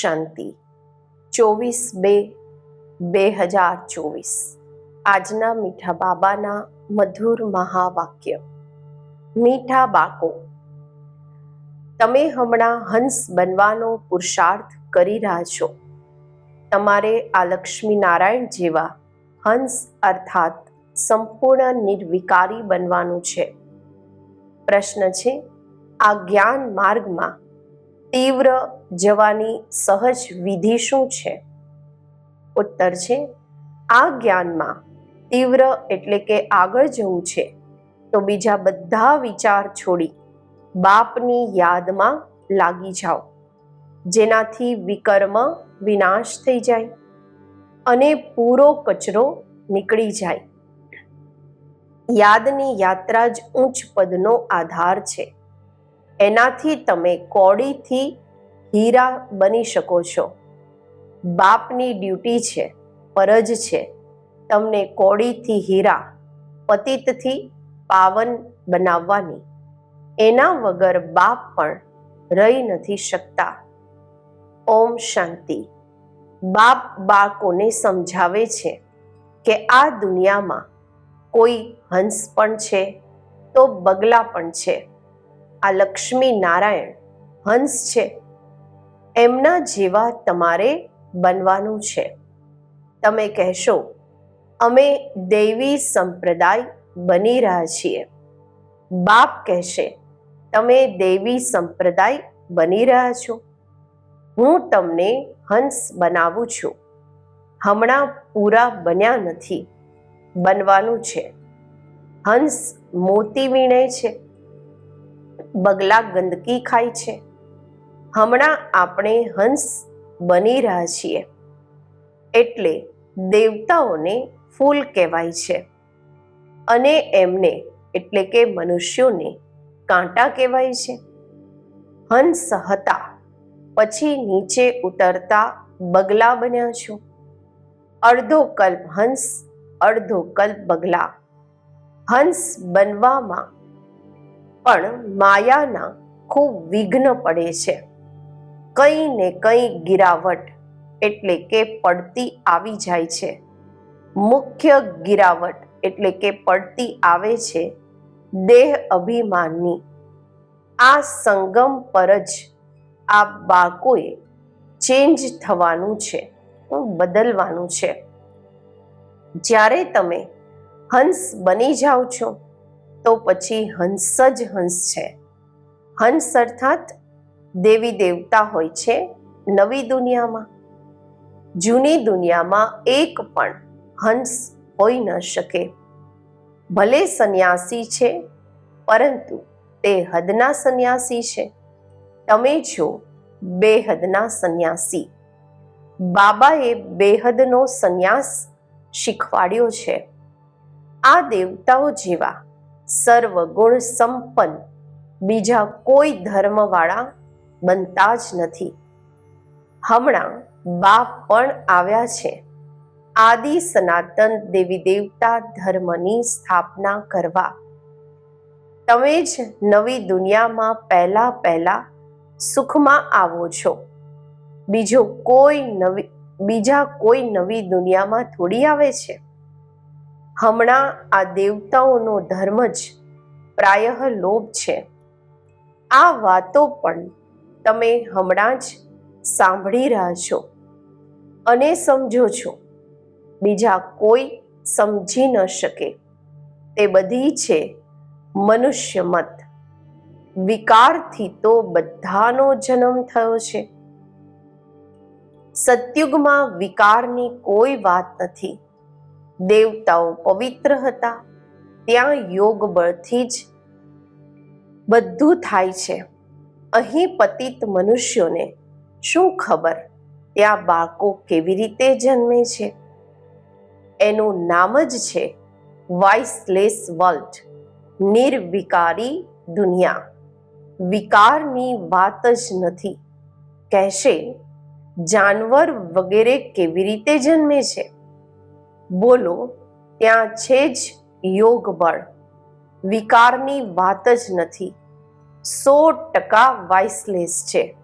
શાંતિ. ચોવીસ બે બે હજાર ચોવીસ. આજના મીઠા બાબાના મધુર મહાવાક્ય. મીઠા બાકો તમે હમણાં હંસ બનવાનો પુરુષાર્થ કરી રહ્યા છો. તમારે આ લક્ષ્મી નારાયણ જેવા હંસ અર્થાત સંપૂર્ણ નિર્વિકારી બનવાનું છે. પ્રશ્ન છે, આ જ્ઞાન માર્ગમાં તીવ્ર જવાની સહજ વિધિ શું છે? ઉત્તર છે, આ જ્ઞાનમાં તીવ્ર એટલે કે આગળ જવું છે. તો બીજા બધા વિચાર છોડી બાપની યાદમાં લાગી જાઓ. જેનાથી વિકર્મ વિનાશ થઈ જાય અને પૂરો કચરો નીકળી જાય. યાદની યાત્રા જ ઉચ્ચ પદનો આધાર છે. એનાથી તમે કોડીથી હીરા બની શકો છો. બાપની ડ્યુટી છે, ફરજ છે. તમને કોડીથી હીરા, પતિતથી પાવન બનાવવાની. એના વગર બાપ પણ રહી નથી શકતા. ઓમ શાંતિ. બાપ બાળકોને સમજાવે છે કે આ દુનિયામાં કોઈ હંસ પણ છે, તો બગલા પણ છે. આ લક્ષ્મી નારાયણ હંસ છે. એમના જેવા તમારે બનવાનું છે. તમે કહેશો, અમે દૈવી સંપ્રદાય બની રહ્યા છીએ. બાપ કહેશે, તમે દૈવી સંપ્રદાય બની રહ્યા છો. હું તમને હંસ બનાવું છું. હમણાં પૂરા બન્યા નથી. બનવાનું છે. હંસ મોતી વીણે છે. બગલા ગંદકી ખાય છે. હમણાં આપણે હંસ બની રહ્યા છીએ. એટલે દેવતાઓને ફૂલ કહેવાય છે. અને એમને એટલે કે મનુષ્યોને કાંટા કહેવાય છે. હંસ હતા, પછી નીચે ઉતરતા બગલા બન્યા છો. અડધો કલ્પ હંસ, અડધો કલ્પ બગલા. હંસ બનવામાં પણ માયાના ખૂબ વિઘ્ન પડે છે. કંઈ ને કંઈ ગિરાવટ એટલે કે પડતી આવી જાય છે. મુખ્ય ગિરાવટ એટલે કે પડતી આવે છે દેહ અભિમાનની. આ સંગમ પર જ આ બાળકોએ ચેન્જ થવાનું છે બદલવાનું છે. જ્યારે તમે હંસ બની જાઓ છો તો પછી હંસ જ હંસ છે. હંસ અર્થાત દેવી દેવતા હોય છે નવી દુનિયામાં. જૂની દુનિયામાં એક પણ હંસ હોઈ ન શકે. ભલે સંન્યાસી છે, પરંતુ તે હદના સંન્યાસી છે. તમે છો બેહદના સંન્યાસી. બાબાએ બેહદનો સંન્યાસ શીખવાડ્યો છે. આ દેવતાઓ જેવા સર્વગુણ સંપન્ન બીજા કોઈ ધર્મવાળા બનતા જ નથી. હમણાં બાપ પણ આવ્યા છે. આદિ સનાતન દેવી દેવતા ધર્મની સ્થાપના કરવા. તમે જ નવી દુનિયામાં પહેલા પહેલા સુખમાં આવો છો. બીજો કોઈ નવી, બીજા કોઈ નવી દુનિયામાં થોડી આવે છે? હમણાં આ દેવતાઓનો ધર્મ જ પ્રાયઃ લોભ છે. આ વાતો પણ તમે હમણાં જ સાંભળી રહ્યા છો અને સમજો છો. બીજા કોઈ સમજી ન શકે. તે બધી છે મનુષ્ય મત. વિકારથી તો બધાનો જન્મ થયો છે. સતયુગમાં વિકારની કોઈ વાત નથી. દેવતાઓ પવિત્ર હતા. ત્યાં યોગ બળથી જ બધું થાય છે. અહીં પતિત મનુષ્યોને શું ખબર? ત્યાં બાળકો કેવી રીતે જન્મે છે? એનું નામ જ છે વાઇસલેસ વર્લ્ડ, નિર્વિકારી દુનિયા. વિકારની વાત જ નથી. કહેશે, જાનવર વગેરે કેવી રીતે જન્મે છે? બોલો, ત્યાં છે જ યોગ બળ વિકારની વાત જ નથી. સો ટકા વાઇસલેસ છે.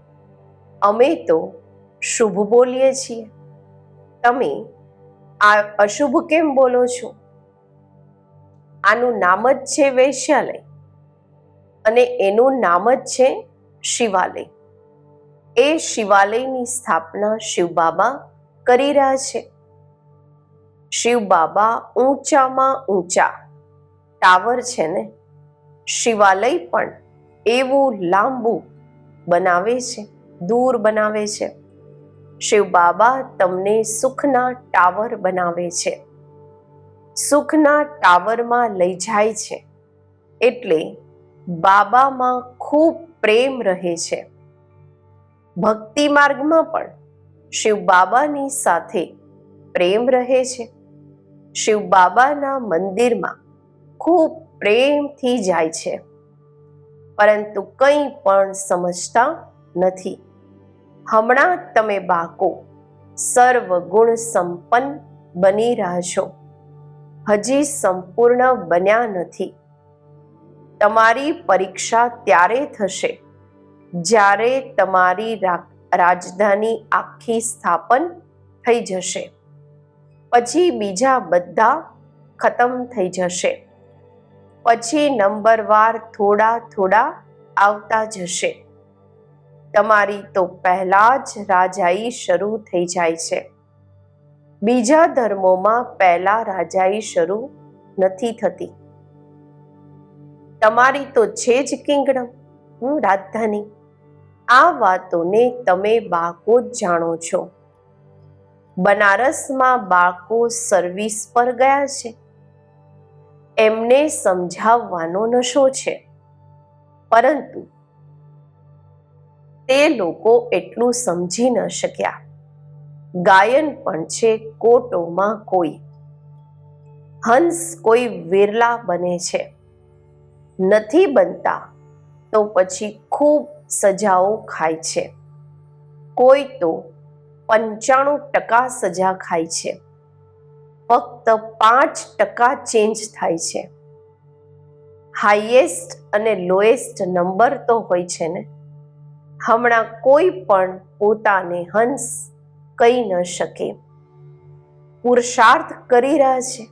અમે તો શુભ બોલીએ છીએ. તમે આ અશુભ કેમ બોલો છો? આનું નામ જ છે વૈશ્યાલય. અને એનું નામ જ છે શિવાલય. એ શિવાલયની સ્થાપના શિવબાબા કરી રહ્યા છે. શિવ બાબા ઊંચામાં ઊંચા. ટાવર છે ને? શિવાલય પણ એવું લાંબુ બનાવે છે, દૂર બનાવે છે. શિવ બાબા તમને સુખના ટાવર બનાવે છે. સુખના ટાવરમાં લઈ જાય છે. એટલે બાબામાં ખૂબ પ્રેમ રહે છે. ભક્તિ માર્ગમાં પણ શિવ બાબાની સાથે પ્રેમ રહે છે. શિવ બાબાના મંદિરમાં ખૂબ પ્રેમથી જાય છે. પરંતુ કંઈ પણ સમજતા નથી. હમણાં તમે બાકો સર્વગુણ સંપન્ન બની રહ્યા હજી સંપૂર્ણ બન્યા નથી. તમારી પરીક્ષા ત્યારે થશે જ્યારે તમારી રાજધાની આખી સ્થાપન થઈ જશે. પછી બીજા બધા ખતમ થઈ જશે. પછી નંબરવાર થોડા થોડા આવતા જશે. તમારી તો પહેલા જ રાજાઈ શરૂ થઈ જાય છે. બીજા ધર્મોમાં પહેલા રાજાઈ શરૂ નથી થતી. તમારી તો છે જ કિંગડમ, હું રાજધાની આ વાતોને તમે બાકો જ જાણો છો. બનારસમાં બાળકો સર્વિસ પર ગયા છે. એમને સમજાવવાનો નશો છે. પરંતુ તે લોકો એટલું સમજી ન શક્યા. ગાયન પણ છે કોટોમાં કોઈ. હંસ કોઈ વિરલા બને છે. નથી બનતા તો પછી ખૂબ સજાઓ ખાય છે. કોઈ તો પંચાણું ટકા સજા ખાય છે. ફક્ત પાંચ ટકા ચેન્જ થાય છે. હાઈએસ્ટ અને લોએસ્ટ નંબર તો હોય છે ને. હમણાં કોઈ પણ પોતાને હંસ કહી ન શકે. પુરુષાર્થ કરી રહ્યા છે.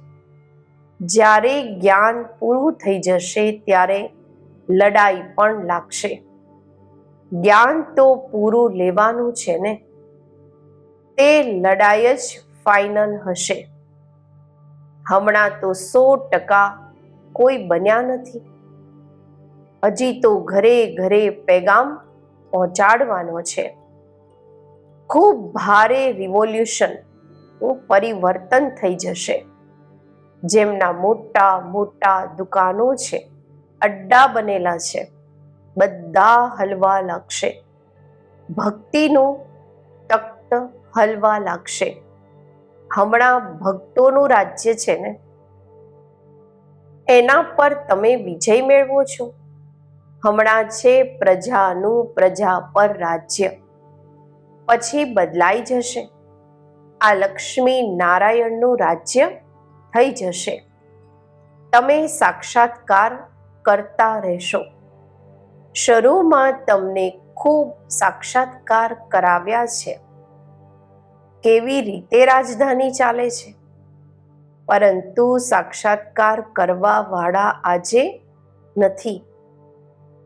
જ્યારે જ્ઞાન પૂરું થઈ જશે ત્યારે લડાઈ પણ લાગશે. જ્ઞાન તો પૂરું લેવાનું છે ને. તે લડાઈ જ ફાઇનલ હશે. હમણાં તો સો ટકા કોઈ બન્યા નથી. હજી તો ઘરે ઘરે પેગામ પહોંચાડવાનો છે. ખૂબ ભારે રિવોલ્યુશન પરિવર્તન થઈ જશે. જેમના મોટા મોટા દુકાનો છે, અડ્ડા બનેલા છે, બધા હલવા લાગશે. ભક્તિનો તખ્ત હલવા લાગશે. હમણાં ભક્તોનું રાજ્ય છે ને? એના પર તમે વિજય મેળવો છો? હમણાં છે પ્રજાનું પ્રજા પર રાજ્ય. પછી બદલાઈ જશે. આ લક્ષ્મી નારાયણનું રાજ્ય થઈ જશે. તમે સાક્ષાત્કાર કરતા રહેશો. શરૂમાં તમને ખૂબ સાક્ષાત્કાર કરાવ્યા છે. કેવી રીતે રાજધાની ચાલે છે? પરંતુ સાક્ષાત્કાર કરવા વાળા આજે નથી.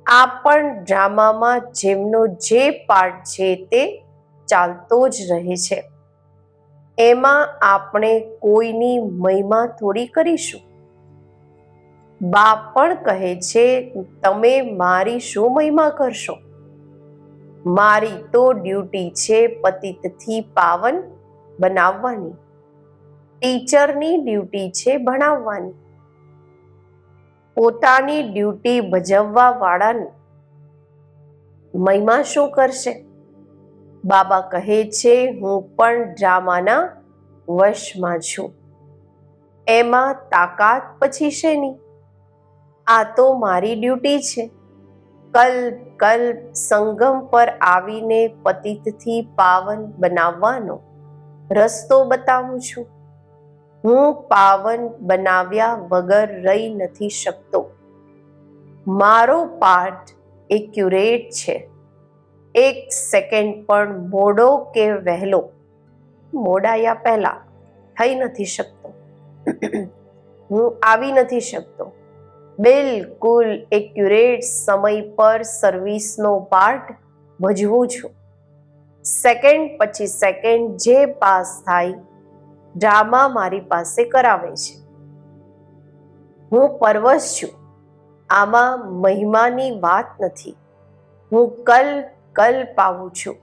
આ પણ ડ્રામામાં જેમનો જે પાર્ટ છે તે ચાલતો જ રહે છે. એમાં આપણે કોઈની મહિમા થોડી કરીશું? બા પણ કહે છે, તમે મારી શું મહિમા કરશો? મારી તો ડ્યુટી છે પતિતથી પાવન બનાવવાની. ટીચરની ડ્યુટી છે ભણાવવાની. પોતાની ડ્યુટી ભજવવા વાળાની મહિમા શું કરશે? બાબા કહે છે, હું પણ ડ્રામાના વશમાં છું. એમાં તાકાત પછી શેની આ તો મારી ડ્યુટી છે. કલ્પ કલ્પ સંગમ પર આવીને પતિતથી પાવન બનાવવાનો રસ્તો બતાવું છું. હું પાવન બનાવ્યા વગર રહી નથી શકતો. મારો પાર્ટ એક્યુરેટ છે. એક સેકન્ડ પણ મોડો કે વહેલો? મોડાયા પહેલા થઈ નથી શકતો. હું આવી નથી શકતો. બિલકુલ એક્યુરેટ સમય પર સર્વિસનો પાર્ટ ભજવું છું. સેકન્ડ પછી સેકન્ડ જે પાસ થાય, ડ્રામા મારી પાસે કરાવે છે. હું પરવશ છું. આમાં મહિમાની વાત નથી. હું કલ કલ પાવું છું.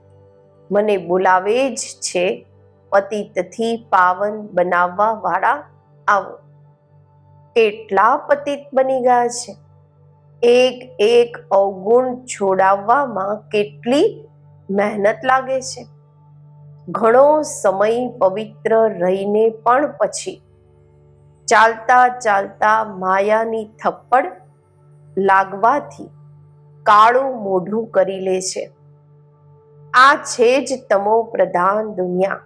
મને બોલાવે જ છે પતિતથી પાવન બનાવવા વાળા આવો. કેટલા પતિત બની ગયા છે. એક એક અવગુણ છોડાવવામાં કેટલી મહેનત લાગે છે. ઘણો સમય પવિત્ર રહીને પણ પછી ચાલતા ચાલતા માયાની થપ્પડ લાગવાથી કાળું મોઢું કરી લે છે. આ છે જ તમો પ્રધાન દુનિયા.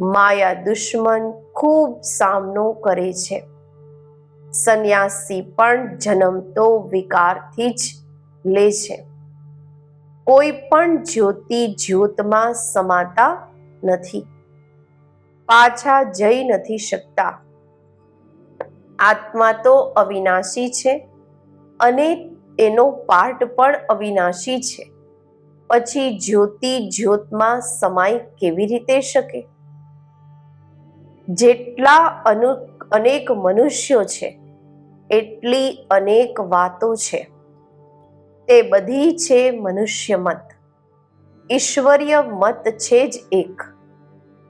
માયા દુશ્મન ખૂબ સામનો કરે છે. સંન્યાસી પણ જન્મતો વિકારથી જ લે છે. કોઈ પણ જ્યોતિ જ્યોતમાં સમાતા નથી. પાછા જઈ નથી શકતા. આત્મા તો અવિનાશી છે અને એનો પાર્ટ પણ અવિનાશી છે. પછી જ્યોતિ જ્યોતમાં સમાય કેવી રીતે શકે? જેટલા અનુ અનેક મનુષ્યો છે એટલી અનેક વાતો છે. તે બધી છે મનુષ્ય મત. ઈશ્વરીય મત છે જ એક.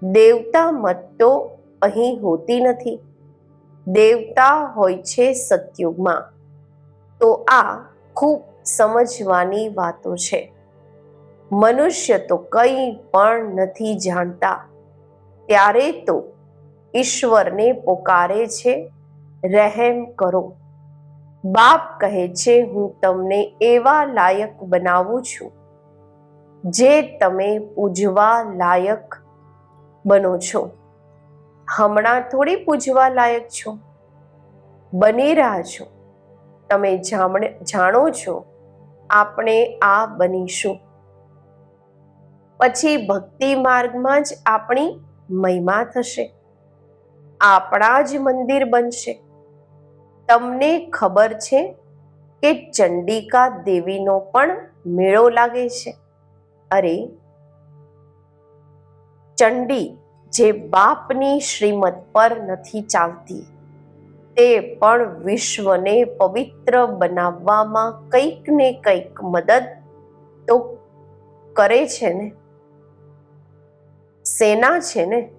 દેવતા મત તો અહીં હોતી નથી. દેવતા હોય છે સતયુગમાં. તો આ ખૂબ સમજવાની વાતો છે. મનુષ્ય તો કંઈ પણ નથી જાણતા. ત્યારે તો ઈશ્વરને પોકારે છે રહેમ કરો. બાપ કહે છે, હું તમને એવા લાયક બનાવું છું, જે તમે પૂજવા લાયક બનો છો. હમણાં થોડી પૂજવા લાયક છો. બની રહ્યા છો. તમે જામણે, જાણો છો, આપણે આ બનીશું. પછી ભક્તિ માર્ગમાં જ આપણી મહિમા થશે. આપણા જ મંદિર બનશે. તમને ખબર છે કે ચંડિકા દેવીનો પણ મેળો લાગે છે? અરે, ચંડી જે બાપની શ્રીમત પર નથી ચાલતી, તે પણ વિશ્વને પવિત્ર બનાવવામાં કંઈક ને કંઈક મદદ તો કરે છે ને? સેના છે ને?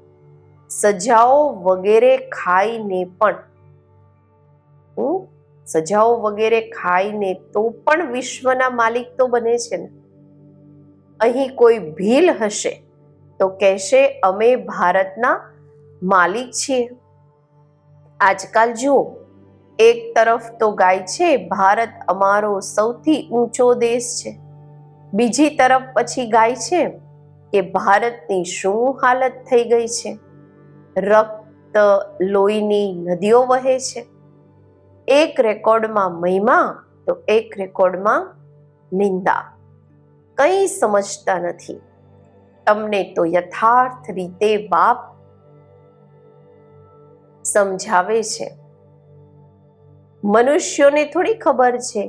સજાઓ વગેરે ખાઈને પણ હું સજાઓ વગેરે ખાઈને તો પણ વિશ્વના માલિક તો બને છે ને. અહીં કોઈ ભીલ હશે તો કહેશે, અમે ભારતના માલિક છીએ. આજકાલ જુઓ, એક તરફ તો ગાય છે, ભારત અમારો સૌથી ઊંચો દેશ છે. બીજી તરફ પછી ગાય છે, કે ભારતની શું હાલત થઈ ગઈ છે? રક્ત લોહીની નદીઓ વહે છે. એક રેકોર્ડમાં મહિમા, તો એક રેકોર્ડમાં નિંદા. કંઈ સમજતા નથી. તમને તો યથાર્થ રીતે બાપ સમજાવે છે. મનુષ્યોને થોડી ખબર છે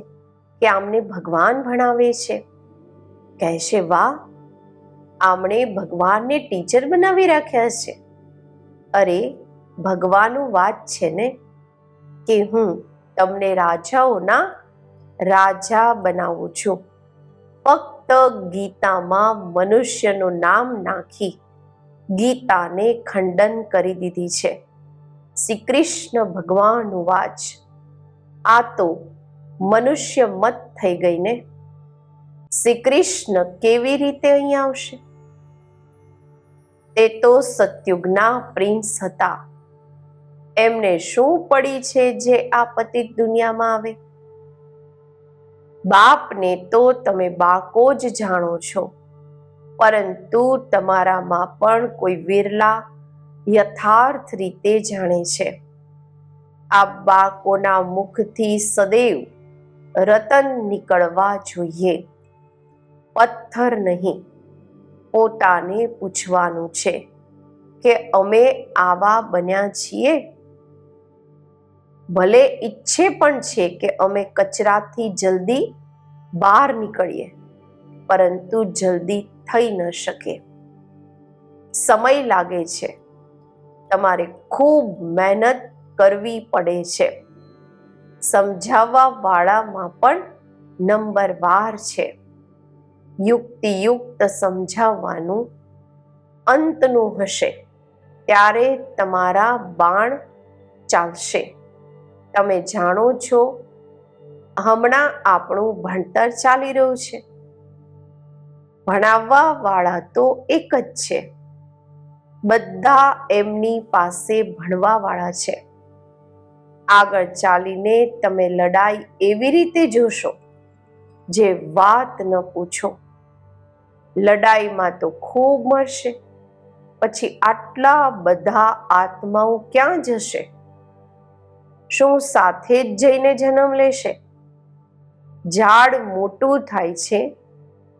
કે આમને ભગવાન ભણાવે છે. કહેશે, વાહ, આમણે ભગવાનને ટીચર બનાવી રાખ્યા છે. અરે, ભગવાનનું વાત છે ને? કે હું તમને રાજાઓના રાજા બનાવું છું. ફક્ત ગીતામાં મનુષ્યનું નામ નાખી ગીતાને ખંડન કરી દીધી છે. શ્રી કૃષ્ણ ભગવાન વાચ. આ તો મનુષ્ય મત થઈ ગઈ ને શ્રી કૃષ્ણ કેવી રીતે અહીં આવશે? તે તો સત્યુગના પ્રિન્સ હતા. એમને શું પડી છે જે આ પતિત દુનિયામાં આવે? બાપને તો તમે બાકો જ જાણો છો, પરંતુ તમારામાં પણ કોઈ વિરલા યથાર્થ રીતે જાણે છે. આ બાકોના મુખથી સદૈવ રતન નીકળવા જોઈએ. પથ્થર નહીં, પોતાને પૂછવાનું છે કે અમે આવા બન્યા છીએ? ભલે ઈચ્છે પણ છે કે અમે કચરાથી જલ્દી બહાર નીકળીએ, પરંતુ જલ્દી થઈ ન શકે. સમય લાગે છે. તમારે ખૂબ મહેનત કરવી પડે છે. સમજાવવા વાળામાં પણ નંબર વાર છે. યુક્તિયુક્ત સમજાવવાનું અંતનું હશે. ત્યારે તમારા બાણ ચાલશે. તમે જાણો છો, હમણાં આપણું ભણતર ચાલી રહ્યું છે. ભણાવવા વાળા તો એક જ છે. બધા એમની પાસે ભણવા વાળા છે. આગળ ચાલીને તમે લડાઈ એવી રીતે જોશો, જે વાત ન પૂછો. લડાઈમાં તો ખૂબ મળશે પછી આટલા બધા આત્માઓ ક્યાં જશે? શું સાથે જ જઈને જન્મ લેશે? ઝાડ મોટું થાય છે.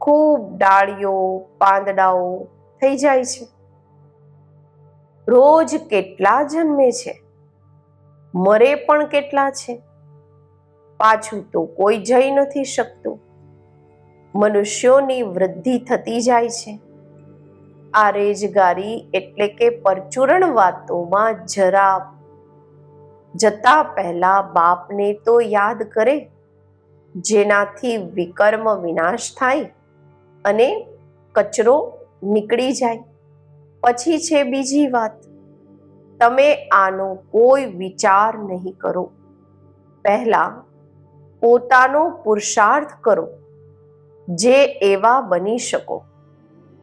ખૂબ ડાળીઓ, પાંદડાઓ થઈ જાય છે. રોજ કેટલા જન્મે છે? મરે પણ કેટલા છે? પાછું તો કોઈ જઈ નથી શકતું. મનુષ્યોની વૃદ્ધિ થતી જાય છે. આ રેજગારી એટલે કે પરચુરણ વાતોમાં જરા જતા પહેલા બાપને તો યાદ કરે. જેનાથી વિકર્મ વિનાશ થાય અને કચરો નીકળી જાય. પછી છે બીજી વાત. તમે આનો કોઈ વિચાર નહીં કરો. પહેલા પોતાનો પુરુષાર્થ કરો. જે એવા બની શકો.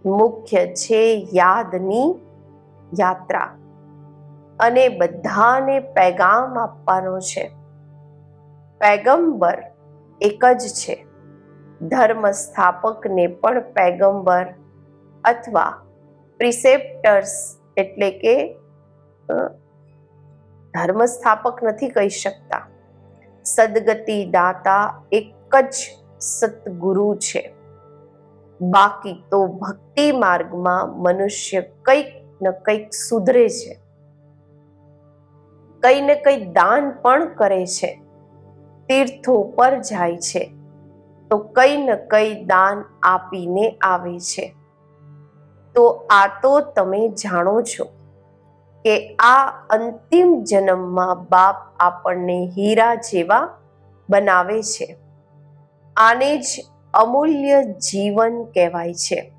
મુખ્ય છે યાદની યાત્રા. અને બધાને પેગામ આપવાનો છે. પેગંબર એક જ છે. ધર્મ સ્થાપકને પણ પેગંબર અથવા પ્રિસેપ્ટર્સ એટલે કે ધર્મ સ્થાપક નથી કહી શકતા. સદગતિ દાતા એક જ સતગુરુ છે. બાકી તો ભક્તિ માર્ગમાં મનુષ્ય કંઈક ન કંઈક સુધરે છે. કંઈ ને કંઈ દાન પણ કરે છે. તીર્થો પર જાય છે. તો કંઈ ન કંઈ દાન આપીને આવે છે. તો આ તો તમે જાણો છો કે આ અંતિમ જન્મમાં બાપ આપણને હીરા જેવા બનાવે છે. આને જ અમૂલ્ય જીવન કહેવાય છે.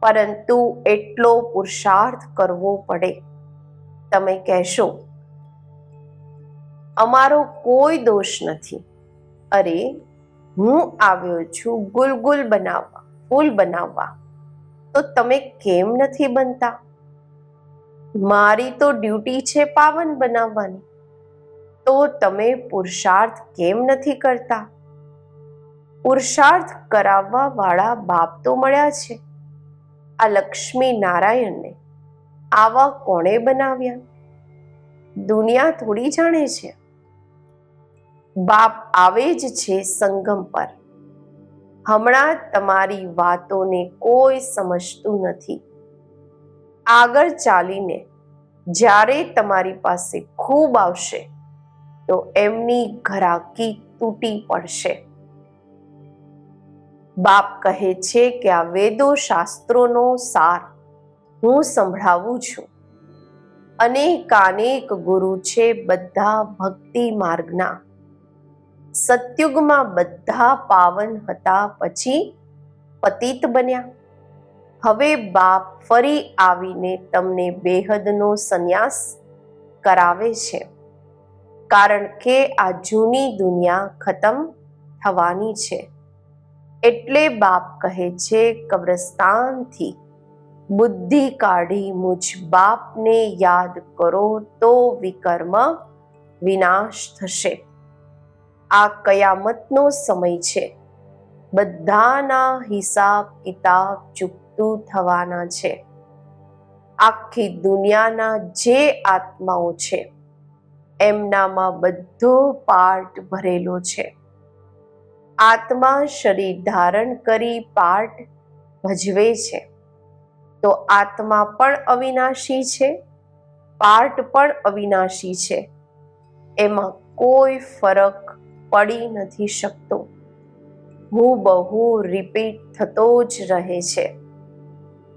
પરંતુ એટલો પુરુષાર્થ કરવો પડે. તમે કહેશો? અમારો કોઈ દોષ નથી. અરે, હું આવ્યો છું ગુલગુલ બનાવવા, ફૂલ બનાવવા. તો તમે કેમ નથી બનતા? મારી તો ડ્યુટી છે પાવન બનાવવાની. તો તમે પુરુષાર્થ કેમ નથી કરતા? પુરુષાર્થ કરાવવા વાળા બાપ તો મળ્યા છે. આ લક્ષ્મી નારાયણને આવા કોણે બનાવ્યા? દુનિયા થોડી જાણે છે. બાપ આવે જ છે સંગમ પર. હમણાં તમારી વાતોને કોઈ સમજતું નથી. આગળ ચાલીને જ્યારે તમારી પાસે ખૂબ આવશે, તો એમની ઘરાકી તૂટી પડશે. બાપ કહે છે કે આ વેદો શાસ્ત્રોનો સાર હું સંભળાવું છું. અનેકાનેક ગુરુ છે બધા ભક્તિ માર્ગના. સતયુગમાં બધા પાવન હતા પછી પતિત બન્યા. હવે બાપ ફરી આવીને તમને બેહદનો સંન્યાસ કરાવે છે. કારણ કે આ જૂની દુનિયા ખતમ થવાની છે. એટલે બાપ કહે છે કબ્રસ્તાનથી બુદ્ધિ કાઢી મુજ બાપને યાદ કરો તો વિકર્મ વિનાશ થશે. આ કયામતનો સમય છે. બધાના હિસાબ કિતાબ ચૂકતું થવાના છે. આખી દુનિયાના જે આત્માઓ છે, એમનામાં બધો પાર્ટ ભરેલો છે. આત્મા શરીર ધારણ કરી પાઠ ભજવે છે. તો આત્મા પણ અવિનાશી છે, પાર્ટ પણ અવિનાશી છે. એમાં કોઈ ફરક પડી નથી શકતો. હું બહુ રિપીટ થતો જ રહે છે.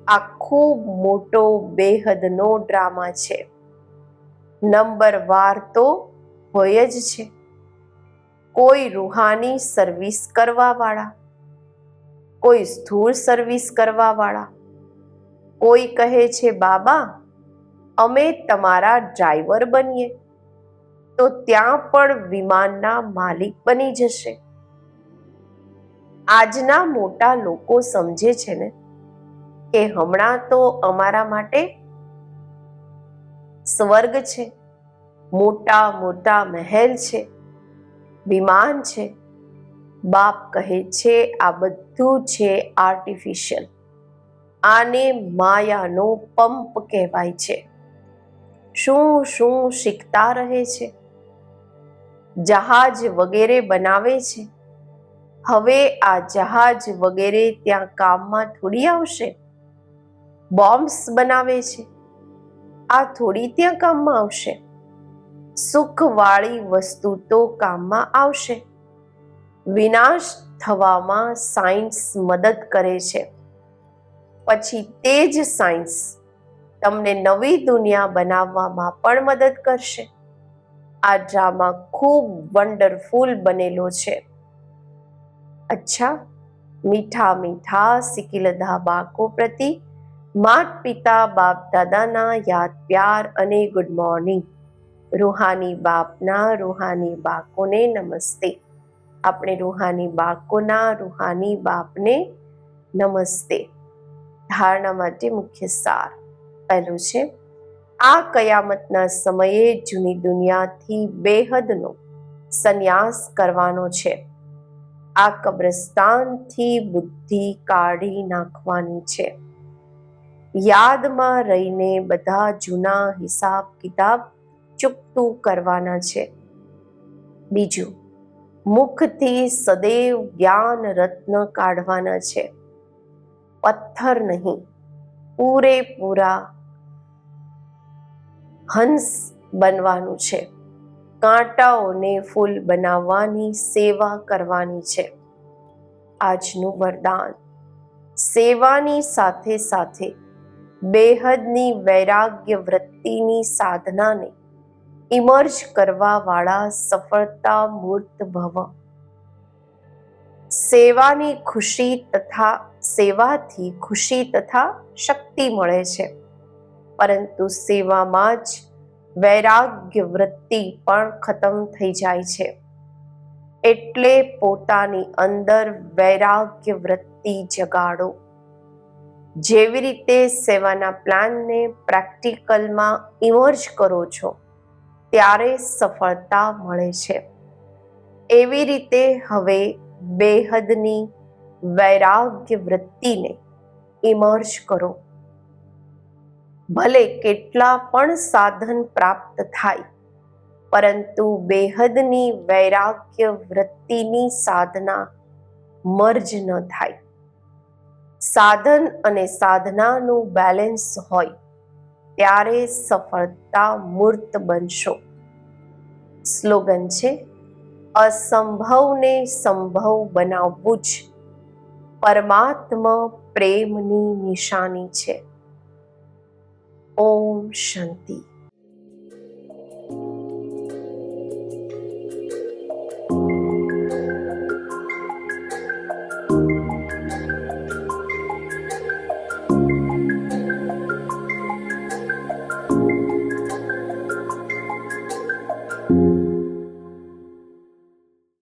આ ખૂબ મોટો બેહદનો ડ્રામા છે. નંબર વાર તો હોય જ છે. કોઈ રૂહાની સર્વિસ કરવાવાળા, કોઈ સ્થૂળ સર્વિસ કરવા વાળા કોઈ કહે છે, બાબા, અમે તમારા ડ્રાઈવર બનીએ. તો ત્યાં પણ વિમાનના માલિક બની જશે. આજના મોટા લોકો સમજે છે ને કે હમણાં તો અમારા માટે સ્વર્ગ છે, મોટા મોટા મહેલ છે, વિમાન છે. બાપ કહે છે, આ બધું છે આર્ટિફિશિયલ આને માયાનો પંપ કહેવાય છે. શું શું શીખતા રહે છે? જહાજ વગેરે બનાવે છે? હવે આ જહાજ વગેરે ત્યાં કામમાં થોડી આવશે? બોમ્બ્સ બનાવે છે? આ થોડી ત્યાં કામમાં આવશે? સુખવાળી વસ્તુ તો કામમાં આવશે? વિનાશ થવામાં સાયન્સ મદદ કરે છે. પછી તે જ સાયન્સ તમને નવી દુનિયા બનાવવામાં પણ મદદ કરશે. આ ડ્રામા ખૂબ વન્ડરફુલ બનેલો છે. અચ્છા, મીઠા મીઠા સિકિલધા બાકો પ્રતિ માત પિતા બાપ દાદાના યાદ પ્યાર અને ગુડ મોર્નિંગ રૂહાની બાપના રૂહાની બાકોને નમસ્તે. આપણે રૂહાની બાકોના રૂહાની બાપને નમસ્તે. ધારણા માટે મુખ્ય સાર. પહેલું છે, આ કયામતના સમયે જૂની દુનિયાથી બેહદનો સંન્યાસ કરવાનો છે. આ કબ્રસ્તાનથી બુદ્ધિ કાઢી નાખવાની છે. યાદમાં રહીને બધા જૂના હિસાબ કિતાબ ચૂકતું કરવાના છે. બીજું, મુખથી સદૈવ જ્ઞાન રત્ન કાઢવાના છે. પથ્થર નહીં. પૂરેપૂરા હંસ બનવાનું છે. કાંટાઓને ફૂલ બનાવવાની સેવા કરવાની છે. આજનું વરદાન. સેવાની સાથે સાથે બેહદની વૈરાગ્ય વૃત્તિની સાધનાને ઇમર્જ કરવા વાળા સફળતા મૂર્ત ભવ. સેવાની ખુશી તથા સેવાથી ખુશી તથા શક્તિ મળે છે. પરંતુ સેવામાં જ વૈરાગ્ય વૃત્તિ પણ ખતમ થઈ જાય છે. એટલે પોતાની અંદર વૈરાગ્ય વૃત્તિ જગાડો. જેવી રીતે સેવાના પ્લાનને પ્રેક્ટિકલમાં ઇમર્જ કરો છો, ત્યારે સફળતા મળે છે. એવી રીતે હવે બેહદની વૈરાગ્ય વૃત્તિને ઇમર્જ કરો. ભલે કેટલા પણ સાધન પ્રાપ્ત થાય, પરંતુ બેહદની વૈરાગ્ય વૃત્તિની સાધના મર્જ ન થાય. સાધન અને સાધનાનું બેલેન્સ હોય, ત્યારે સફળતા મૂર્ત બનશો. સ્લોગન છે, અસંભવને સંભવ બનાવવું જ પરમાત્મા પ્રેમની નિશાની છે. ઓમ શાંતિ.